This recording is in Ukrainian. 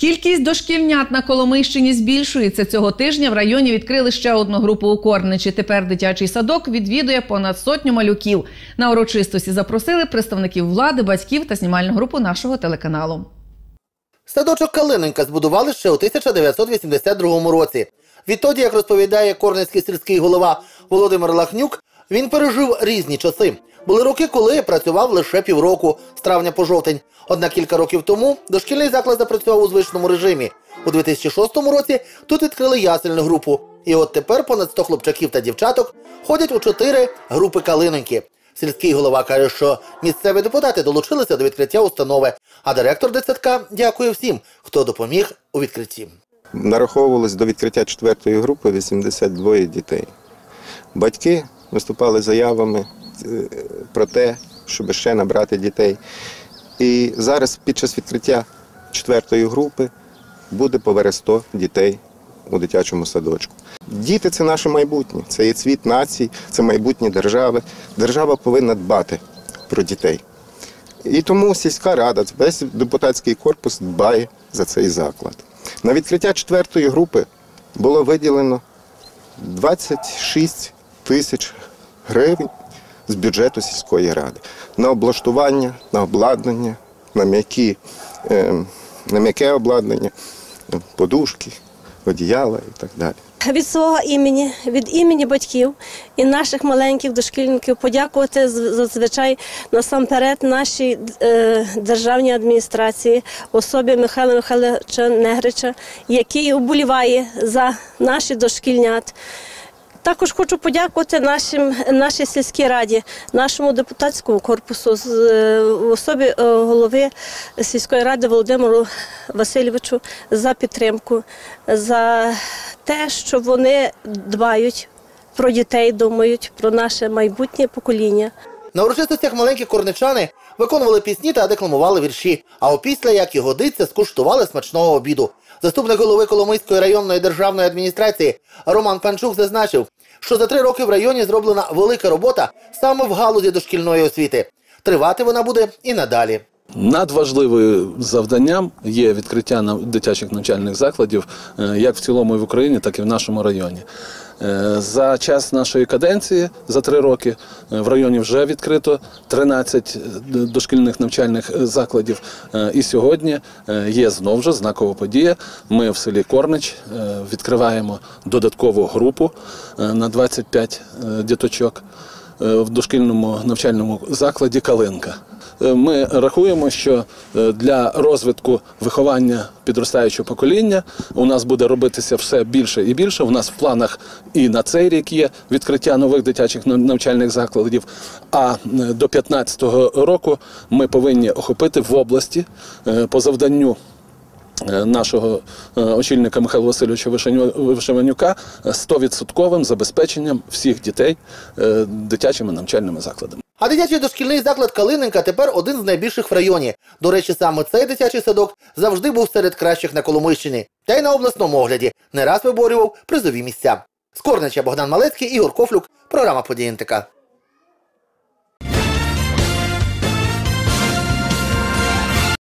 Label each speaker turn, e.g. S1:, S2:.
S1: Кількість дошкільнят на Коломийщині збільшується. Цього тижня в районі відкрили ще одну групу у Корничі. Тепер дитячий садок відвідує понад сотню малюків. На урочистості запросили представників влади, батьків та знімальну групу нашого телеканалу.
S2: Садочок Калиненька збудували ще у 1982 році. Відтоді, як розповідає корницький сільський голова Володимир Лахнюк, він пережив різні часи. Були роки, коли працював лише півроку з травня по жовтень. Однак кілька років тому дошкільний заклад запрацював у звичному режимі. У 2006 році тут відкрили ясельну групу. І от тепер понад 100 хлопчаків та дівчаток ходять у чотири групи Калиненьки. Сільський голова каже, що місцеві депутати долучилися до відкриття установи, а директор дитсадка дякує всім, хто допоміг у відкритті.
S3: Нараховувалось до відкриття четвертої групи 82 дітей. Батьки виступали заявами про те, щоб ще набрати дітей. І зараз під час відкриття четвертої групи буде поверх 100 дітей у дитячому садочку. Діти це наше майбутнє, це є цвіт націй, це майбутнє держави. Держава повинна дбати про дітей. І тому сільська рада, весь депутатський корпус дбає за цей заклад. На відкриття четвертої групи було виділено 26 тисяч гривень з бюджету сільської ради на облаштування, на обладнання, на м'які, е, на м'яке обладнання, подушки, одіяла і так далі.
S4: Від свого імені, від імені батьків і наших маленьких дошкільників подякувати зазвичай насамперед нашій е, державній адміністрації, особі Михайла Михайловича Негрича, який уболіває за наші дошкільнят. Також хочу подякувати нашим, нашій сільській раді, нашому депутатському корпусу з е, в особі е, голови сільської ради Володимиру Васильовичу за підтримку, за те, що вони дбають про дітей, думають про наше майбутнє покоління.
S2: На урочистостях маленькі корничани виконували пісні та декламували вірші, а опісля, як і годиться, скуштували смачного обіду. Заступник голови Коломийської районної державної адміністрації Роман Панчук зазначив, що за три роки в районі зроблена велика робота саме в галузі дошкільної освіти. Тривати вона буде і надалі.
S5: Надважливим завданням є відкриття дитячих навчальних закладів е, як в цілому і в Україні, так і в нашому районі. Е, За час нашої каденції, за три роки, е, в районі вже відкрито 13 дошкільних навчальних е, закладів. Е, І сьогодні е, є знову ж знакова подія. Ми в селі Корнич е, відкриваємо додаткову групу е, на 25 е, діточок е, в дошкільному навчальному закладі Калинка. Е, Ми рахуємо, що е, для розвитку виховання підростаючого покоління у нас буде робитися все більше і більше. У нас в планах і на цей рік є відкриття нових дитячих навчальних закладів. А е, до 2015 року ми повинні охопити в області е, по завданню е, нашого е, очільника Михайла Васильовича е, 100% забезпеченням всіх дітей е, дитячими навчальними закладами.
S2: А дитячий дошкільний заклад Калиненка тепер один з найбільших в районі. До речі, саме цей дитячий садок завжди був серед кращих на Коломийщині. Та й на обласному огляді не раз виборював призові місця. З Корнича Богдан Малецький, Ігор Кофлюк, програма «Події НТК».